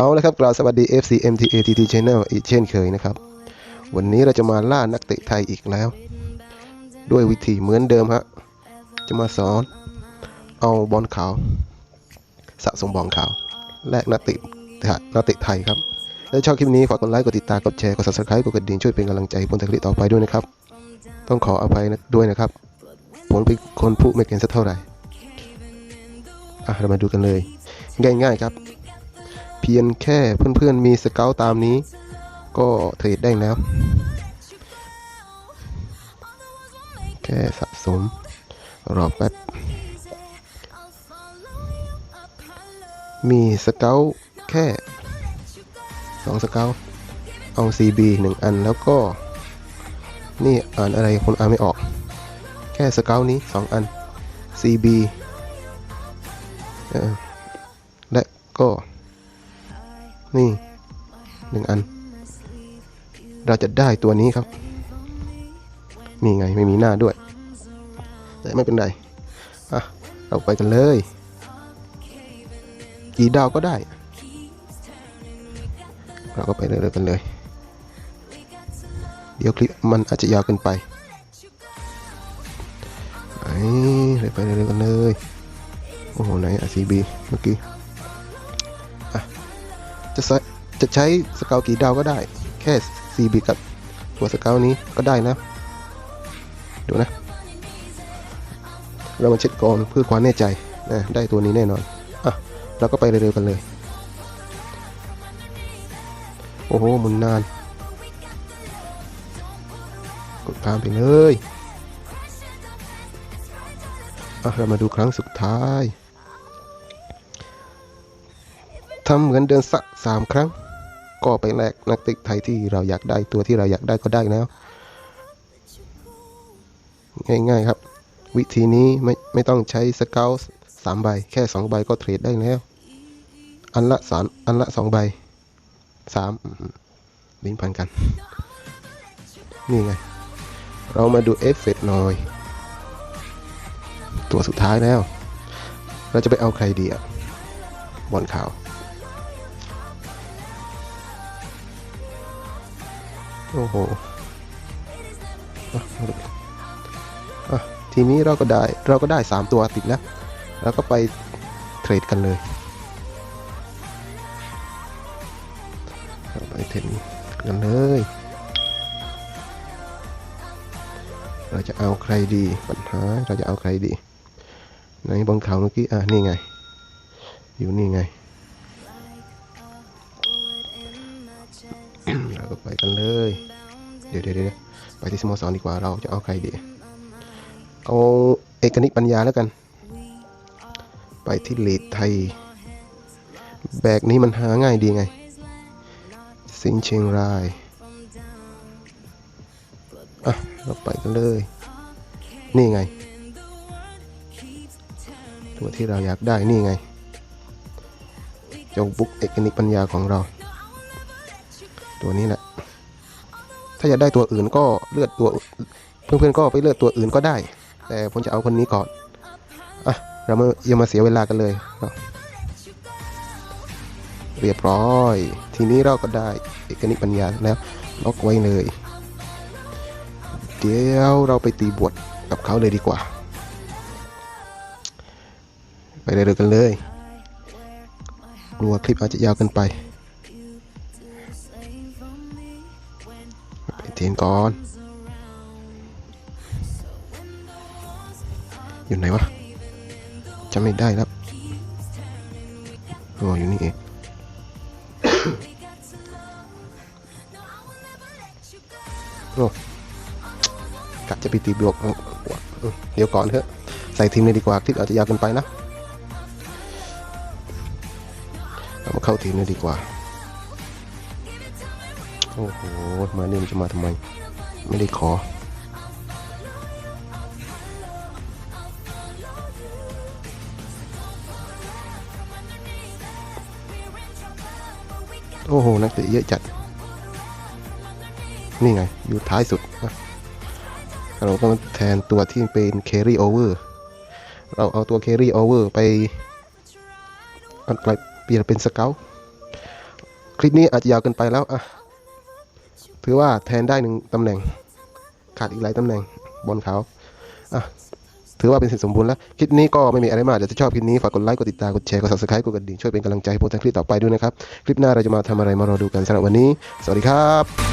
เอาละครับกล่าวสวัสดี FC MTA TT Channel อีกเช่นเคยนะครับ วันนี้เราจะมาล่านักเตะไทยอีกแล้ว ด้วยวิธีเหมือนเดิมฮะจะมาสอน เอาบอลขาว สะสมบอลขาวแลกนักเตะนักเตะไทยครับและชอบคลิปนี้ฝากกดไลค์กดติดตามกดแชร์กด subscribe กดกระดิ่งช่วยเป็นกำลังใจบนทางคลิปต่อไปด้วยนะครับ ต้องขออภัยนะด้วยนะครับผมเป็นคนพูดไม่เก่งสักเท่าไหร่อะเรามาดูกันเลย ง่ายๆครับ พียงแค่เพื่อนๆมีสเกลตามนี้ ก็เทรดได้แล้ว แค่สะสม รอแป๊บ มีสเกลแค่สองสเกลเอา CB หนึ่งอันแล้วก็ นี่อ่านอะไรคนอ่านไม่ออก แค่สเกลนี้สองอัน CB เออและก็ นี่หนึ่งอัน เราจะได้ตัวนี้ครับ นี่ไงไม่มีหน้าด้วย แต่ไม่เป็นไรอะเราไปกันเลย กี่ดาวก็ได้ เราก็ไปเรื่อยๆกันเลย เดี๋ยวคลิปมันอาจจะยาวเกินไปไปเรื่อยๆกันเลย โอ้โหไหนอะ CB เมื่อกี้ จะใช้จะใช้สเกลกี่ดาวก็ได้ แค่ CB กับตัวสเกลนี้ก็ได้นะ ดูนะ เรามาเช็คก่อนเพื่อความแน่ใจนะได้ตัวนี้แน่นอน อะเราก็ไปเร็วๆกันเลย โอ้โหหมุนนาน กดข้ามไปเลย อะเรามาดูครั้งสุดท้าย ทำเหมือนเดินสักสามครั้ง ก็ไปแลกนักเตะไทยที่เราอยากได้ตัวที่เราอยากได้ก็ได้แล้ว ง่ายๆครับ วิธีนี้ไม่ไม่ต้องใช้สเกลสามใบ แค่สองใบก็เทรดได้แล้ว อันละสามอันละสองใบสามลิ้นพันกัน นี่ไง เรามาดูเอฟเฟกต์หน่อย ตัวสุดท้ายแล้ว เราจะไปเอาใครดีอะบอลขาว โอ้โหทีนี้เราก็ได้เราก็ได้สามตัวติดแล้วแล้วก็ไปเทรดกันเลยไปเทรดกันเลย เราจะเอาใครดีปัญหาเราจะเอาใครดีไหนบนเขาเมื่อกี้อะนี่ไง อยู่นี่ไง ก็ไปกันเลย เดี๋ยวเดี๋ยวไปที่สโมสรดีกว่าเราจะเอาใครดีเอาเอกนิกปัญญาแล้วกัน ไปที่ลีดไทย แบกนี้มันหาง่ายดีไง สิงเชียงรายอะเราไปกันเลย นี่ไง ตัวที่เราอยากได้นี่ไงเจ้าบุ๊กเอกนิกปัญญาของเรา ตัวนี้แหละ ถ้าอยากได้ตัวอื่นก็เลือดตัวเพื่อนๆก็ไปเลือกตัวอื่นก็ได้ แต่ผมจะเอาคนนี้ก่อนอะเรามาอย่ามาเสียเวลากันเลยเนาะเรียบร้อย ทีนี้เราก็ได้เอกนิกปัญญาแล้วล็อกไว้เลย เดี๋ยวเราไปตีบวชกับเขาเลยดีกว่า ไปเร็วๆกันเลย กลัวคลิปอาจจะยาวเกินไป ทรนก่อน อยู่ไหนวะจำไม่ได้แล้วอ๋ออยู่นี่เองโอ้กะจะไปตีบวกเอาเดี๋ยวก่อนเถอะ ใส่ทีมเลยดีกว่าคลิปอาจจะยาวเกินไปนะเรามาเข้าทีมเลยดีกว่า โอ้โหมาเนี่ยมันจะมาทำไม ไม่ได้ขอ โอ้โห นักเตะเยอะจัด นี่ไง อยู่ท้ายสุดนะเราต้องแทนตัวที่เป็น carry over เราเอาตัว carry over ไปเอาไปเปลี่ยนเป็นสเกลคลิปนี้อาจจะยาวเกินไปแล้วอะ ถือว่าแทนได้หนึ่งตำแหน่ง ขาดอีกหลายตำแหน่งบอลขาวอะถือว่าเป็นเสร็จสมบูรณ์แล้ว คลิปนี้ก็ไม่มีอะไรมากเดี๋ยวจะชอบคลิปนี้ ฝากกดไลค์ กดติดตาม กดแชร์ กด subscribe กดกระดิ่งช่วยเป็นกำลังใจให้โปรเจกต์คลิปต่อไปด้วยนะครับ คลิปหน้าเราจะมาทำอะไรมารอดูกันสำหรับวันนี้ สวัสดีครับ